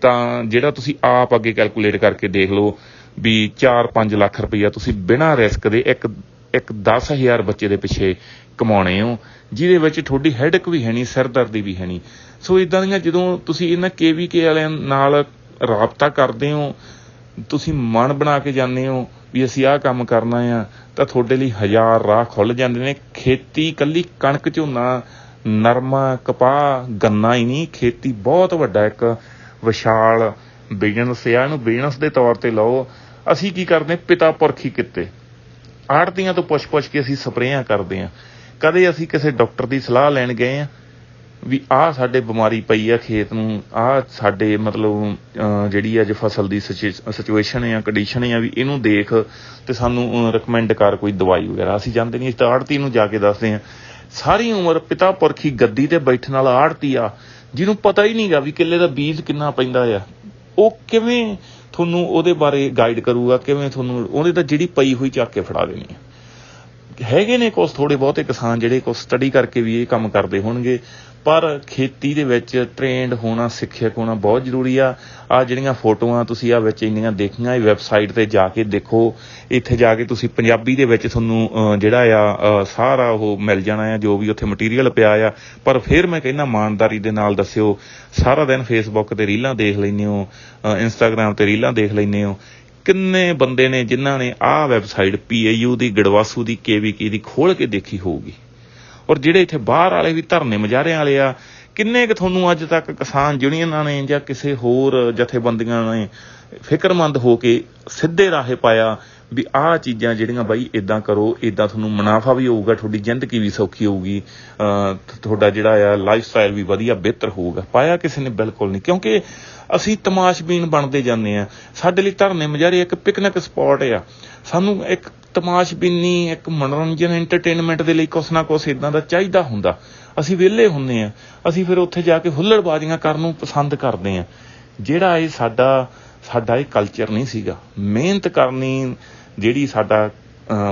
ਤਾਂ ਜਿਹੜਾ ਤੁਸੀਂ ਆਪ ਅੱਗੇ ਕੈਲਕੂਲੇਟ ਕਰਕੇ ਦੇਖ ਲਓ ਵੀ 4-5 ਲੱਖ ਰੁਪਇਆ ਤੁਸੀਂ ਬਿਨਾਂ ਰਿਸਕ ਦੇ ਇੱਕ ਇੱਕ 10000 ਬੱਚੇ ਦੇ ਪਿੱਛੇ ਕਮਾਉਣੇ ਹੋ, ਜਿਹਦੇ ਵਿੱਚ ਤੁਹਾਡੀ ਹੈਡਕ ਵੀ ਹੈ ਨਹੀਂ, ਸਿਰਦਰਦੀ ਵੀ ਹੈ ਨਹੀਂ। ਸੋ ਇਦਾਂ ਦੀਆਂ ਜਦੋਂ ਤੁਸੀਂ ਇਹਨਾਂ ਕੇਵੀਕੇ ਵਾਲਿਆਂ ਨਾਲ ਰਾਬਤਾ ਕਰਦੇ ਹੋ, ਤੁਸੀਂ ਮਨ ਬਣਾ ਕੇ ਜਾਂਦੇ ਹੋ ਵੀ ਅਸੀਂ ਆਹ ਕੰਮ ਕਰਨਾ ਆ, ਤਾਂ ਤੁਹਾਡੇ ਲਈ ਹਜ਼ਾਰ ਰਾਹ ਖੁੱਲ ਜਾਂਦੇ ਨੇ। ਖੇਤੀ ਕੱਲੀ ਕਣਕ ਝੋਨਾ ਨਰਮਾ ਕਪਾਹ, ਗੰਨਾ ਹੀ ਨਹੀਂ, ਖੇਤੀ ਬਹੁਤ ਵੱਡਾ ਇੱਕ ਵਿਸ਼ਾਲ ਬਿਜ਼ਨਸ ਆ। ਇਹਨੂੰ ਬਿਜ਼ਨਸ ਦੇ ਤੌਰ ਤੇ ਲਓ। ਅਸੀਂ ਕੀ ਕਰਦੇ ਪਿਤਾ ਪੁਰਖੀ ਕਿਤੇ। ਆੜਤੀਆਂ ਤੋਂ ਪੁੱਛ-ਪੁੱਛ ਕੇ ਅਸੀਂ ਸਪਰੇਆਂ ਕਰਦੇ ਆ ਕਦੇ ਅਸੀਂ ਕਿਸੇ ਡਾਕਟਰ ਦੀ ਸਲਾਹ ਲੈਣ ਗਏ ਆ ਵੀ ਆਹ ਸਾਡੇ ਬਿਮਾਰੀ ਪਈ ਆ ਖੇਤ ਨੂੰ, ਆਹ ਸਾਡੇ ਮਤਲਬ, ਅਹ, ਜਿਹੜੀ ਅੱਜ ਫਸਲ ਦੀ ਸਿਚੁਏਸ਼ਨ ਆ ਕੰਡੀਸ਼ਨ ਆ ਵੀ ਇਹਨੂੰ ਦੇਖ ਤੇ ਸਾਨੂੰ ਰეკਮੈਂਡ ਕਰ ਕੋਈ ਦਵਾਈ ਵਗੈਰਾ। ਅਸੀਂ ਜਾਂਦੇ ਨਹੀਂ, ਅਸੀਂ ਤਾਂ ਆੜਤੀ ਨੂੰ ਜਾ ਕੇ ਦੱਸਦੇ ਆ ਸਾਰੀ ਉਮਰ ਪਿਤਾ ਪੁਰਖੀ ਗੱਦੀ ਤੇ ਬੈਠਣ ਵਾਲਾ ਆੜਤੀ ਆ, ਜਿਹਨੂੰ ਪਤਾ ਹੀ ਨਹੀਂਗਾ ਵੀ ਕਿੱਲੇ ਦਾ ਬੀਜ ਕਿੰਨਾ ਪੈਂਦਾ ਆ। ਉਹ ਕਿਵੇਂ ਤੁਹਾਨੂੰ ਉਹਦੇ ਬਾਰੇ ਗਾਈਡ ਕਰੂਗਾ, ਕਿਵੇਂ ਤੁਹਾਨੂੰ ਉਹਦੇ ਤਾਂ ਜਿਹੜੀ ਪਈ ਹੋਈ ਚੱਕ ਕੇ ਫੜਾ ਦੇਣੀ ਆ। ਹੈਗੇ ਨੇ ਕੁਝ ਥੋੜੇ ਬਹੁਤੇ ਕਿਸਾਨ ਜਿਹੜੇ ਕੁਝ ਸਟੱਡੀ ਕਰਕੇ ਵੀ ਇਹ ਕੰਮ ਕਰਦੇ ਹੋਣਗੇ, ਪਰ ਖੇਤੀ ਦੇ ਵਿੱਚ ਟ੍ਰੇਨਡ ਹੋਣਾ, ਸਿੱਖਿਅਕ ਹੋਣਾ ਬਹੁਤ ਜ਼ਰੂਰੀ ਆ। ਆ ਜਿਹੜੀਆਂ ਫੋਟੋਆਂ ਤੁਸੀਂ ਆ ਵਿੱਚ ਇੰਨੀਆਂ ਦੇਖੀਆਂ, ਇਹ ਵੈਬਸਾਈਟ ਤੇ ਜਾ ਕੇ ਦੇਖੋ। ਇੱਥੇ ਜਾ ਕੇ ਤੁਸੀਂ ਪੰਜਾਬੀ ਦੇ ਵਿੱਚ ਤੁਹਾਨੂੰ ਜਿਹੜਾ ਆ ਸਾਰਾ ਉਹ ਮਿਲ ਜਾਣਾ ਆ, ਜੋ ਵੀ ਉੱਥੇ ਮਟੀਰੀਅਲ ਪਿਆ ਆ। ਪਰ ਫਿਰ ਮੈਂ ਕਹਿੰਦਾ ਇਮਾਨਦਾਰੀ ਦੇ ਨਾਲ ਦੱਸਿਓ, ਸਾਰਾ ਦਿਨ ਫੇਸਬੁੱਕ ਤੇ ਰੀਲਾਂ ਦੇਖ ਲੈਂਦੇ ਹੋ ਇੰਸਟਾਗ੍ਰam ਤੇ ਰੀਲਾਂ ਦੇਖ ਲੈਂਦੇ ਹੋ। ਕਿੰਨੇ ਬੰਦੇ ਨੇ ਜਿਨ੍ਹਾਂ ਨੇ ਆਹ ਵੈਬਸਾਈਟ ਪੀਏਯੂ ਦੀ, ਗੜਵਾਸੂ ਦੀ, ਕੇਵੀਕੀ ਦੀ ਖੋਲ ਕੇ ਦੇਖੀ ਹੋਊਗੀ। ਔਰ ਜਿਹੜੇ ਇੱਥੇ ਬਾਹਰ ਵਾਲੇ ਵੀ ਧਰਨੇ ਮਜਾਰਿਆਂ ਵਾਲੇ ਆ, ਕਿੰਨੇ ਕਿ ਤੁਹਾਨੂੰ ਅੱਜ ਤੱਕ ਕਿਸਾਨ ਯੂਨੀਅਨਾਂ ਨੇ ਜਾਂ ਕਿਸੇ ਹੋਰ ਜਥੇਬੰਦੀਆਂ ਨੇ ਫਿਕਰਮੰਦ ਹੋ ਕੇ ਸਿੱਧੇ ਰਾਹੇ ਪਾਇਆ ਵੀ ਆਹ ਚੀਜ਼ਾਂ ਜਿਹੜੀਆਂ ਬਾਈ ਇਦਾਂ ਕਰੋ ਇਦਾਂ ਤੁਹਾਨੂੰ ਮੁਨਾਫਾ ਵੀ ਹੋਊਗਾ, ਤੁਹਾਡੀ ਜ਼ਿੰਦਗੀ ਵੀ ਸੌਖੀ ਹੋਊਗੀ ਤੁਹਾਡਾ ਜਿਹੜਾ ਆ ਲਾਈਫ ਸਟਾਈਲ ਵੀ ਵਧੀਆ, ਬਿਹਤਰ ਹੋਊਗਾ। ਪਾਇਆ ਕਿਸੇ ਨੇ ਬਿਲਕੁਲ ਨਹੀਂ, ਕਿਉਂਕਿ ਅਸੀਂ ਤਮਾਸ਼ਬੀਨ ਬਣਦੇ ਜਾਂਦੇ ਆ ਸਾਡੇ ਲਈ ਧਰਨੇ ਮਜਾਰੇ ਇੱਕ ਪਿਕਨਿਕ ਸਪੌਟ ਆ। ਸਾਨੂੰ ਇੱਕ ਤਮਾਸ਼ਬੀਨੀ, ਇੱਕ ਮਨੋਰੰਜਨ ਐਂਟਰਟੇਨਮੈਂਟ ਦੇ ਲਈ ਕੁਛ ਨਾ ਕੁਛ ਇਦਾਂ ਦਾ ਚਾਹੀਦਾ ਹੁੰਦਾ। ਅਸੀਂ ਵਿਹਲੇ ਹੁੰਨੇ ਆ ਅਸੀਂ ਫਿਰ ਉੱਥੇ ਜਾ ਕੇ ਹੁੱਲੜਬਾਜ਼ੀਆਂ ਕਰਨ ਨੂੰ ਪਸੰਦ ਕਰਦੇ ਆ ਜਿਹੜਾ ਇਹ ਸਾਡਾ ਸਾਡਾ ਇਹ ਕਲਚਰ ਨਹੀਂ ਸੀਗਾ। ਮਿਹਨਤ ਕਰਨੀ ਜਿਹੜੀ ਸਾਡਾ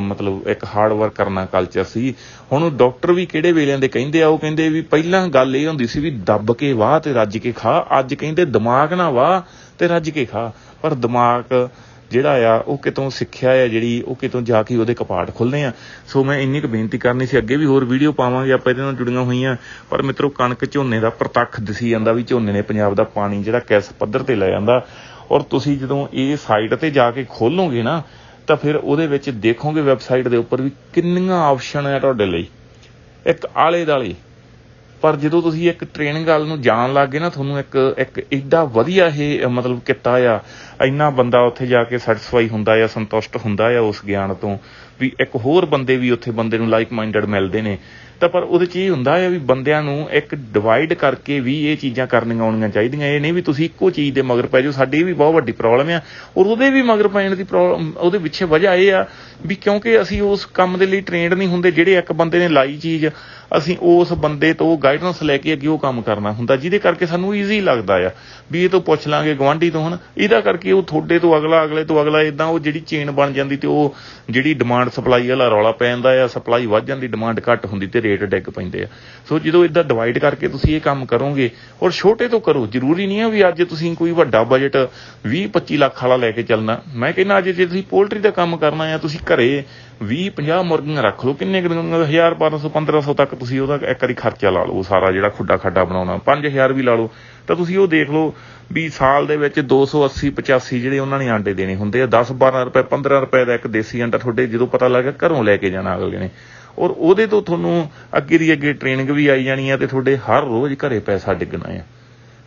ਮਤਲਬ ਇੱਕ ਹਾਰਡ ਵਰਕ ਕਰਨਾ ਕਲਚਰ ਸੀ, ਹੁਣ ਡਾਕਟਰ ਵੀ ਕਿਹੜੇ ਵੇਲਿਆਂ ਦੇ ਕਹਿੰਦੇ ਆ, ਉਹ ਕਹਿੰਦੇ ਵੀ ਪਹਿਲਾਂ ਗੱਲ ਇਹ ਹੁੰਦੀ ਸੀ ਵੀ ਦੱਬ ਕੇ ਵਾਹ ਤੇ ਰੱਜ ਕੇ ਖਾ, ਅੱਜ ਕਹਿੰਦੇ ਦਿਮਾਗ ਨਾਲ ਵਾਹ ਤੇ ਰੱਜ ਕੇ ਖਾ, ਪਰ ਦਿਮਾਗ ਜਿਹੜਾ ਆ, ਉਹ ਕਿਤੋਂ ਸਿੱਖਿਆ ਆ ਜਿਹੜੀ, ਉਹ ਕਿਤੋਂ ਜਾ ਕੇ ਉਹਦੇ ਕਪਾਟ ਖੁੱਲਨੇ ਆ। ਸੋ ਮੈਂ ਇੰਨੀ ਕੁ ਬੇਨਤੀ ਕਰਨੀ ਸੀ, ਅੱਗੇ ਵੀ ਹੋਰ ਵੀਡੀਓ ਪਾਵਾਂਗੇ, ਆਪਾਂ ਇਹਦੇ ਨਾਲ ਜੁੜੀਆਂ ਹੋਈਆਂ। ਪਰ ਮਿੱਤਰੋ, ਕਣਕ ਝੋਨੇ ਦਾ ਪ੍ਰਤੱਖ ਦਿਸੀ ਜਾਂਦਾ ਵੀ ਝੋਨੇ ਨੇ ਪੰਜਾਬ ਦਾ ਪਾਣੀ ਜਿਹੜਾ ਕਿਸ ਪੱਧਰ ਤੇ ਲੈ ਜਾਂਦਾ। ਔਰ ਤੁਸੀਂ ਜਦੋਂ ਇਹ ਸਾਈਟ ਤੇ ਜਾ ਕੇ ਖੋਲੋਗੇ ਨਾ ਤਾਂ ਫਿਰ ਉਹਦੇ ਵਿੱਚ ਦੇਖੋਗੇ ਵੈਬਸਾਈਟ ਦੇ ਉੱਪਰ ਵੀ ਕਿੰਨੀਆਂ ਆਪਸ਼ਨ ਆ ਤੁਹਾਡੇ ਲਈ। ਇੱਕ ਆਲੇ ਦਾਲੇ ਪਰ ਜਦੋਂ ਤੁਸੀਂ ਇੱਕ ਟ੍ਰੇਨਿੰਗ ਵਾਲ ਨੂੰ ਜਾਣ ਲੱਗੇ ਨਾ, ਤੁਹਾਨੂੰ ਇੱਕ ਇੱਕ ਏਡਾ ਵਧੀਆ ਇਹ, ਮਤਲਬ ਕਿੱਤਾ ਆ, ਇੰਨਾ ਬੰਦਾ ਉੱਥੇ ਜਾ ਕੇ ਸੈਟੀਸਫਾਈ ਹੁੰਦਾ ਆ, ਸੰਤੁਸ਼ਟ ਹੁੰਦਾ ਆ ਉਸ ਗਿਆਨ ਤੋਂ, ਵੀ ਇੱਕ ਹੋਰ ਬੰਦੇ ਵੀ ਉੱਥੇ ਬੰਦੇ ਨੂੰ ਲਾਈਕ ਮਾਈਂਡਡ ਮਿਲਦੇ ਨੇ। ਤਾਂ ਪਰ ਉਹਦੇ ਚ ਇਹ ਹੁੰਦਾ ਆ ਵੀ ਬੰਦਿਆਂ ਨੂੰ ਇੱਕ ਡਿਵਾਈਡ ਕਰਕੇ ਵੀ ਇਹ ਚੀਜ਼ਾਂ ਕਰਨੀਆਂ ਆਉਣੀਆਂ ਚਾਹੀਦੀਆਂ। ਇਹ ਨਹੀਂ ਵੀ ਤੁਸੀਂ ਇੱਕੋ ਚੀਜ਼ ਦੇ ਮਗਰ ਪੈ ਜਾਓ, ਸਾਡੀ ਇਹ ਵੀ ਬਹੁਤ ਵੱਡੀ ਪ੍ਰੋਬਲਮ ਆ ਔਰ ਉਹਦੇ ਵੀ ਮਗਰ ਪੈਣ ਦੀ ਪ੍ਰੋਬਲਮ ਉਹਦੇ ਪਿੱਛੇ ਵਜ੍ਹਾ ਇਹ ਆ ਵੀ ਕਿਉਂਕਿ ਅਸੀਂ ਉਸ ਕੰਮ ਦੇ ਲਈ ਟ੍ਰੇਨਡ ਨਹੀਂ ਹੁੰਦੇ, ਜਿਹੜੇ ਇੱਕ ਬੰਦੇ ਨੇ ਲਾਈ ਚੀਜ਼ ਅਸੀਂ ਉਸ ਬੰਦੇ ਤੋਂ ਗਾਈਡੈਂਸ ਲੈ ਕੇ ਅੱਗੇ ਉਹ ਕੰਮ ਕਰਨਾ ਹੁੰਦਾ, ਜਿਹਦੇ ਕਰਕੇ ਸਾਨੂੰ ਈਜ਼ੀ ਲੱਗਦਾ ਆ। ਵੀ ਇਹ ਤੋਂ ਪੁੱਛ ਲਾਂਗੇ ਗਵਾਂਢੀ ਤੋਂ ਹੁਣ ਇਹਦਾ ਕਰਕੇ ਉਹ ਤੁਹਾਡੇ ਤੋਂ ਅਗਲਾ, ਅਗਲੇ ਤੋਂ ਅਗਲਾ ਇਦਾਂ ਉਹ ਜਿਹੜੀ ਚੇਨ ਬਣ ਜਾਂਦੀ ਤੇ ਉਹ ਜਿਹੜੀ ਡਿਮਾਂਡ ਸਪਲਾਈ ਵਾਲਾ ਰੌਲਾ ਪੈ ਜਾਂਦਾ ਆ ਸਪਲਾਈ ਵੱਧ ਜਾਂਦੀ ਡਿਮਾਂਡ ਘੱਟ ਹੁੰਦੀ ਤੇ ਰੇਟ ਡਿੱਗ ਪੈਂਦੇ ਆ। ਸੋ ਜਦੋਂ ਇਦਾਂ ਡਿਵਾਈਡ ਕਰਕੇ ਤੁਸੀਂ ਇਹ ਕੰਮ ਕਰੋਗੇ, ਔਰ ਛੋਟੇ ਤੋਂ ਕਰੋ, ਜ਼ਰੂਰੀ ਨਹੀਂ ਹੈ ਵੀ ਅੱਜ ਤੁਸੀਂ ਕੋਈ ਵੱਡਾ ਬਜਟ 20 25 ਲੱਖ ਵਾਲਾ ਲੈ ਕੇ ਚੱਲਣਾ। ਮੈਂ ਕਹਿੰਦਾ ਅੱਜ ਜੇ ਤੁਸੀਂ ਪੋਲਟਰੀ ਦਾ ਕੰਮ ਕਰਨਾ ਆ, ਤੁਸੀਂ ਘਰੇ 20 50 ਮੁਰਗੀਆਂ ਰੱਖ ਲਓ, ਕਿੰਨੇ ਕੁ ਦਿਨ 1000 1200 1500 ਤੱਕ ਤੁਸੀਂ ਉਹਦਾ ਇੱਕ ਵਾਰੀ ਖਰਚਾ ਲਾ ਲਓ ਸਾਰਾ ਜਿਹੜਾ ਖੁੱਡਾ ਖੱਡਾ ਬਣਾਉਣਾ। 5000 ਵੀ ਲਾ ਲਓ। ਤਾਂ ਤੁਸੀਂ ਉਹ ਦੇਖ ਲਓ ਵੀ ਸਾਲ ਦੇ ਵਿੱਚ 280 85 ਜਿਹੜੇ ਉਹਨਾਂ ਨੇ ਆਂਡੇ ਦੇਣੇ ਹੁੰਦੇ ਆ 10 12 ਰੁਪਏ 15 ਰੁਪਏ ਦਾ ਇੱਕ ਦੇਸੀ ਅੰਡਾ ਤੁਹਾਡੇ ਜਦੋਂ ਪਤਾ ਲੱਗਾ ਘਰੋਂ ਲੈ ਕੇ ਜਾਣਾ ਅਗਲੇ ਨੇ। ਔਰ ਉਹਦੇ ਤੋਂ ਤੁਹਾਨੂੰ ਅੱਗੇ ਦੀ ਅੱਗੇ ਟ੍ਰੇਨਿੰਗ ਵੀ ਆਈ ਜਾਣੀ ਆ ਤੇ ਤੁਹਾਡੇ ਹਰ ਰੋਜ਼ ਘਰੇ ਪੈਸਾ ਡਿੱਗਣਾ ਆ।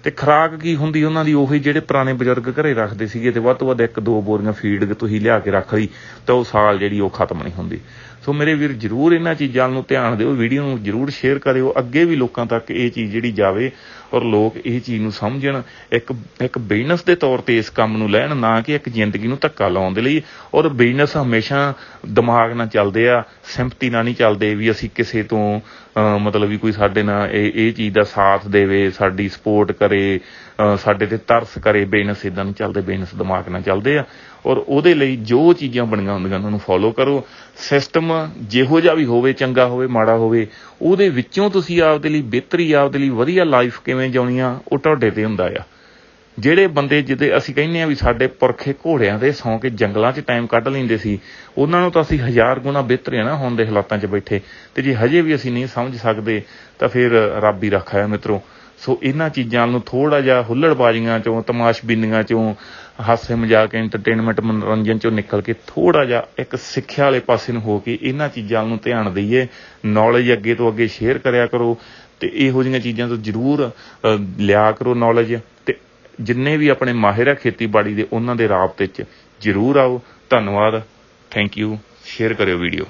ਤੇ ਖਰਾਕ ਕੀ ਹੁੰਦੀ ਉਹਨਾਂ ਦੀ? ਉਹੀ ਜਿਹੜੇ ਪੁਰਾਣੇ ਬਜ਼ੁਰਗ ਘਰੇ ਰੱਖਦੇ ਸੀਗੇ ਤੇ ਵੱਧ ਤੋਂ ਵੱਧ ਇੱਕ ਦੋ ਬੋਰੀਆਂ ਫੀਡ ਤੁਸੀਂ ਲਿਆ ਕੇ ਰੱਖ ਲਈ ਤਾਂ ਉਹ ਸਾਲ ਜਿਹੜੀ ਉਹ ਖਤਮ ਨਹੀਂ ਹੁੰਦੀ। ਸੋ ਮੇਰੇ ਵੀਰ, ਜਰੂਰ ਇਹਨਾਂ ਚੀਜ਼ਾਂ ਨੂੰ ਧਿਆਨ ਦਿਓ, ਵੀਡੀਓ ਨੂੰ ਜਰੂਰ ਸ਼ੇਅਰ ਕਰਿਓ, ਅੱਗੇ ਵੀ ਲੋਕਾਂ ਤੱਕ ਇਹ ਚੀਜ਼ ਜਿਹੜੀ ਜਾਵੇ ਔਰ ਲੋਕ ਇਹ ਚੀਜ਼ ਨੂੰ ਸਮਝਣ, ਇੱਕ ਇੱਕ ਬਿਜ਼ਨਸ ਦੇ ਤੌਰ ਤੇ ਇਸ ਕੰਮ ਨੂੰ ਲੈਣ, ਨਾ ਕਿ ਇੱਕ ਜ਼ਿੰਦਗੀ ਨੂੰ ਧੱਕਾ ਲਾਉਣ ਦੇ ਲਈ। ਔਰ ਬਿਜ਼ਨਸ ਹਮੇਸ਼ਾ ਦਿਮਾਗ ਨਾਲ ਚੱਲਦੇ ਆ ਸਿੰਪਤੀ ਨਾਲ ਨਹੀਂ ਚੱਲਦੇ ਵੀ ਅਸੀਂ ਕਿਸੇ ਤੋਂ ਅਹ ਮਤਲਬ ਵੀ ਕੋਈ ਸਾਡੇ ਨਾਲ ਇਹ ਇਹ ਚੀਜ਼ ਦਾ ਸਾਥ ਦੇਵੇ, ਸਾਡੀ ਸਪੋਰਟ ਕਰੇ ਅਹ ਸਾਡੇ ਤੇ ਤਰਸ ਕਰੇ ਬਿਜ਼ਨਸ ਇਦਾਂ ਨਹੀਂ ਚੱਲਦੇ ਬਿਜ਼ਨਸ ਦਿਮਾਗ ਨਾਲ ਚੱਲਦੇ ਆ। ਔਰ ਉਹਦੇ ਲਈ ਜੋ ਚੀਜ਼ਾਂ ਬਣੀਆਂ ਹੁੰਦੀਆਂ ਉਹਨਾਂ ਨੂੰ ਫੋਲੋ ਕਰੋ। ਸਿਸਟਮ ਜਿਹੋ ਜਿਹਾ ਵੀ ਹੋਵੇ, ਚੰਗਾ ਹੋਵੇ, ਮਾੜਾ ਹੋਵੇ, ਉਹਦੇ ਵਿੱਚੋਂ ਤੁਸੀਂ ਆਪਦੇ ਲਈ ਬਿਹਤਰੀ, ਆਪਦੇ ਲਈ ਵਧੀਆ ਲਾਈਫ ਕਿਵੇਂ ਜਿਉਣੀ ਆ, ਉਹ ਤੁਹਾਡੇ ਤੇ ਹੁੰਦਾ ਆ। ਜਿਹੜੇ ਬੰਦੇ ਜਿਹਦੇ ਅਸੀਂ ਕਹਿੰਦੇ ਆ ਵੀ ਸਾਡੇ ਪੁਰਖੇ ਘੋੜਿਆਂ ਦੇ ਸੌਂ ਕੇ ਜੰਗਲਾਂ 'ਚ ਟਾਈਮ ਕੱਢ ਲੈਂਦੇ ਸੀ, ਉਹਨਾਂ ਨੂੰ ਤਾਂ ਅਸੀਂ ਹਜ਼ਾਰ ਗੁਣਾ ਬਿਹਤਰ ਹੈ ਨਾ ਹੁਣ ਦੇ ਹਾਲਾਤਾਂ 'ਚ ਬੈਠੇ। ਤੇ ਜੇ ਹਜੇ ਵੀ ਅਸੀਂ ਨਹੀਂ ਸਮਝ ਸਕਦੇ, ਤਾਂ ਫਿਰ ਰੱਬ ਹੀ ਰੱਖਾ ਹੈ ਮਿੱਤਰੋ। ਸੋ ਇਹਨਾਂ ਚੀਜ਼ਾਂ ਨੂੰ ਥੋੜਾ ਜਿਹਾ ਹੁੱਲੜਬਾਜ਼ੀਆਂ ਚੋਂ, ਤਮਾਸ਼ਬੀਨੀਆਂ ਚੋਂ ਹਾਸੇ ਮਜ਼ਾਕ ਐਂਟਰਟੇਨਮੈਂਟ ਮਨੋਰੰਜਨ ਚੋਂ ਨਿਕਲ ਕੇ ਥੋੜਾ ਜਿਹਾ ਇੱਕ ਸਿੱਖਿਆ ਵਾਲੇ ਪਾਸੇ ਨੂੰ ਹੋ ਕੇ ਇਹਨਾਂ ਚੀਜ਼ਾਂ ਨੂੰ ਧਿਆਨ ਦਈਏ। ਨੌਲੇਜ ਅੱਗੇ ਤੋਂ ਅੱਗੇ ਸ਼ੇਅਰ ਕਰਿਆ ਕਰੋ ਤੇ ਇਹੋ ਜਿਹੀਆਂ ਚੀਜ਼ਾਂ ਤੋਂ ਜ਼ਰੂਰ ਲਿਆ ਕਰੋ ਨੌਲੇਜ ਤੇ ਜਿੰਨੇ ਵੀ ਆਪਣੇ ਮਾਹਿਰ ਆ ਖੇਤੀਬਾੜੀ ਦੇ, ਉਹਨਾਂ ਦੇ ਰਾਬਤੇ 'ਚ ਜ਼ਰੂਰ ਆਓ। ਧੰਨਵਾਦ। ਥੈਂਕ ਯੂ ਸ਼ੇਅਰ ਕਰਿਓ ਵੀਡੀਓ